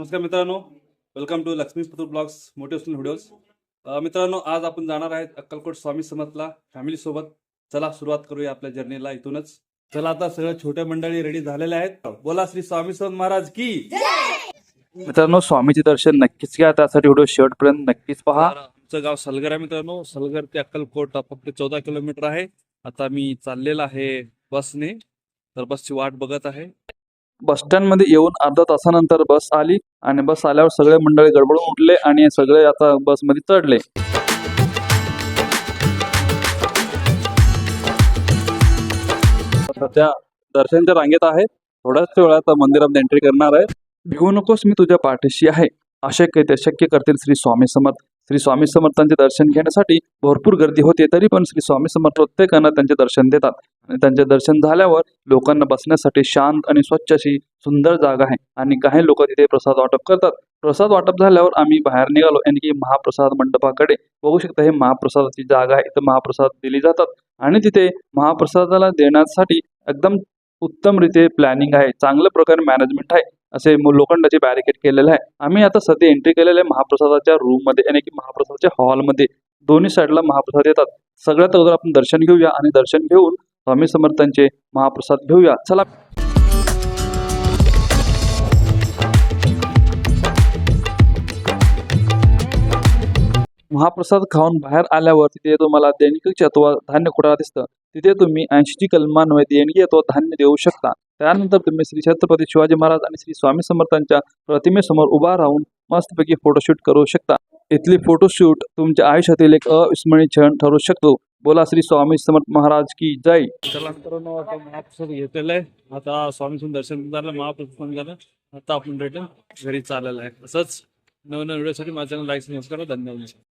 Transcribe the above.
नमस्कार मित्रांनो. Welcome to Lakshmi पत्र ब्लॉग्स मोटिवेशनल व्हिडिओज मित्रांनो आज आपण जाणार आहेत अक्कलकोट स्वामी समर्थला फॅमिली सोबत. चला सुरुवात करूया आपल्या जर्नीला इथूनच. चला आता सगळं छोट्या मंडळी रेडी झालेले आहेत. बोला श्री स्वामी समर्थ महाराज की. मित्रांनो स्वामीचे दर्शन नक्कीच घ्या. त्यासाठी व्हिडिओ शेवटपर्यंत नक्कीच पहा. आमचं गाव सलगर आहे मित्रांनो. सलगर ते अक्कलकोट फक्त चौदा किलोमीटर आहे. आता मी चाललेला आहे बसने तर बसची वाट बघत आहे. बस स्टँडमध्ये येऊन अर्धा तासानंतर बस आली आणि बस आल्यावर सगळे मंडळी गडबडून उठले आणि सगळे आता बसमध्ये चढले. सध्या दर्शनच्या रांगेत आहे. थोड्याच वेळात मंदिरात एंट्री करणार आहे. भिवू नकोस मी तुझ्या पाठीशी आहे. अशक्य ते शक्य करतील श्री स्वामी समर्थ. श्री स्वामी समर्थांचे दर्शन घेण्यासाठी भरपूर गर्दी होते तरी पण श्री स्वामी समर्थ प्रत्येकांना त्यांचे दर्शन देतात. आणि त्यांचे दर्शन झाल्यावर लोकांना बसण्यासाठी शांत आणि स्वच्छ अशी सुंदर जागा आहे. आणि काही लोक तिथे प्रसाद वाटप करतात. प्रसाद वाटप झाल्यावर आम्ही बाहेर निघालो. आणि की महाप्रसाद मंडपाकडे बघू शकता हे महाप्रसादाची जागा आहे. इथं महाप्रसाद दिली जातात. आणि तिथे महाप्रसादाला देण्यासाठी एकदम उत्तम रीते प्लॅनिंग आहे. चांगल्या प्रकारे मॅनेजमेंट आहे. असे लोखंडाचे बॅरिकेड केलेले आहे. आम्ही आता सध्या एंट्री केलेले आहे महाप्रसादाच्या रूममध्ये आणि की महाप्रसादाच्या हॉलमध्ये दोन्ही साईडला महाप्रसाद येतात. सगळ्यात अगोदर आपण दर्शन घेऊया आणि दर्शन घेऊन स्वामी समर्थांचे महाप्रसाद घेऊया. चला. महाप्रसाद खाऊन बाहेर आल्यावर तिथे तुम्हाला दैनिक अथवा धान्य कुठा दिसतं. तिथे तुम्ही ऐंशी कलमान्वय देणगी अथवा धान्य देऊ शकता. त्यानंतर तुम्ही श्री छत्रपती शिवाजी महाराज आणि श्री स्वामी समर्थांच्या प्रतिमेसमोर उभा राहून मस्तपैकी फोटोशूट करू शकता. इथली फोटोशूट तुमच्या आयुष्यातील एक अविस्मरणीय क्षण ठरू शकतो. बोला श्री स्वामी समर्थ महाराज की जय. मित्रांनो आता महाप्रसाद घेतलेला आहे. आता स्वामीचं दर्शन झालं महाप्रसाद झालं. आता आपण रिटर्न घरी चाललेलं आहे. तसंच नवनवीन व्हिडिओसाठी माझ्या लाईक करा. धन्यवाद.